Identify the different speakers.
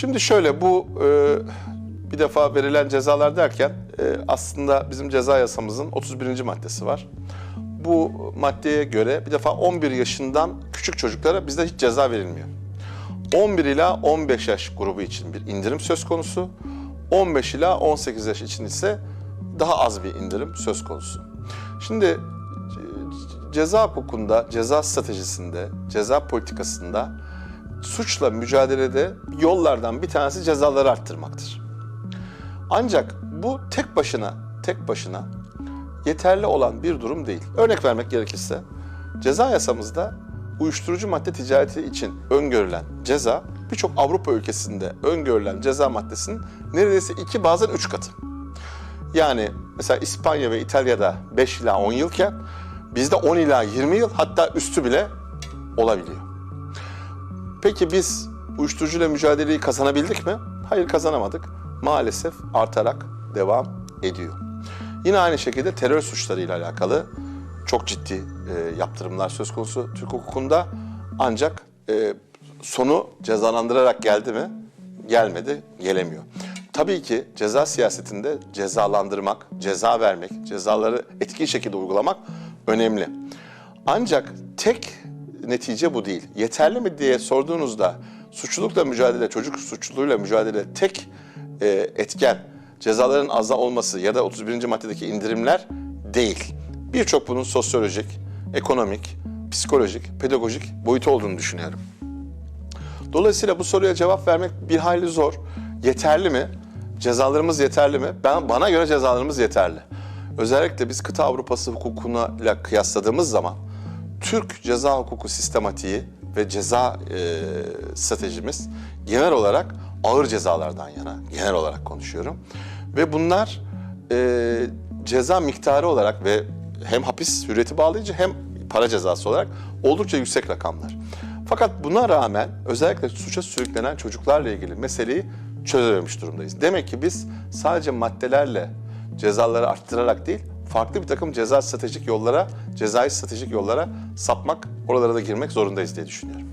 Speaker 1: Şimdi şöyle bu e, bir defa verilen cezalar derken e, aslında bizim ceza yasamızın 31. maddesi var. Bu maddeye göre bir defa 11 yaşından küçük çocuklara bizde hiç ceza verilmiyor. 11 ila 15 yaş grubu için bir indirim söz konusu. 15 ila 18 yaş için ise daha az bir indirim söz konusu. Şimdi ce- ceza hukukunda, ceza stratejisinde, ceza politikasında suçla mücadelede yollardan bir tanesi cezaları arttırmaktır. Ancak bu tek başına, tek başına yeterli olan bir durum değil. Örnek vermek gerekirse ceza yasamızda uyuşturucu madde ticareti için öngörülen ceza birçok Avrupa ülkesinde öngörülen ceza maddesinin neredeyse iki bazen üç katı. Yani mesela İspanya ve İtalya'da 5 ila 10 yılken bizde 10 ila 20 yıl hatta üstü bile olabiliyor. Peki biz uyuşturucuyla mücadeleyi kazanabildik mi? Hayır kazanamadık. Maalesef artarak devam ediyor. Yine aynı şekilde terör suçlarıyla alakalı çok ciddi e, yaptırımlar söz konusu Türk hukukunda. Ancak e, sonu cezalandırarak geldi mi? Gelmedi, gelemiyor. Tabii ki ceza siyasetinde cezalandırmak, ceza vermek, cezaları etkin şekilde uygulamak önemli. Ancak tek netice bu değil. Yeterli mi diye sorduğunuzda suçlulukla mücadele, çocuk suçluluğuyla mücadele tek e, etken cezaların az olması ya da 31. maddedeki indirimler değil. Birçok bunun sosyolojik, ekonomik, psikolojik, pedagojik boyutu olduğunu düşünüyorum. Dolayısıyla bu soruya cevap vermek bir hayli zor. Yeterli mi? Cezalarımız yeterli mi? Ben bana göre cezalarımız yeterli. Özellikle biz kıta Avrupası hukukuna kıyasladığımız zaman Türk ceza hukuku sistematiği ve ceza e, stratejimiz genel olarak ağır cezalardan yana, genel olarak konuşuyorum. Ve bunlar e, ceza miktarı olarak ve hem hapis hürriyeti bağlayıcı hem para cezası olarak oldukça yüksek rakamlar. Fakat buna rağmen özellikle suça sürüklenen çocuklarla ilgili meseleyi çözememiş durumdayız. Demek ki biz sadece maddelerle cezaları arttırarak değil, farklı bir takım ceza stratejik yollara, cezai stratejik yollara sapmak, oralara da girmek zorundayız diye düşünüyorum.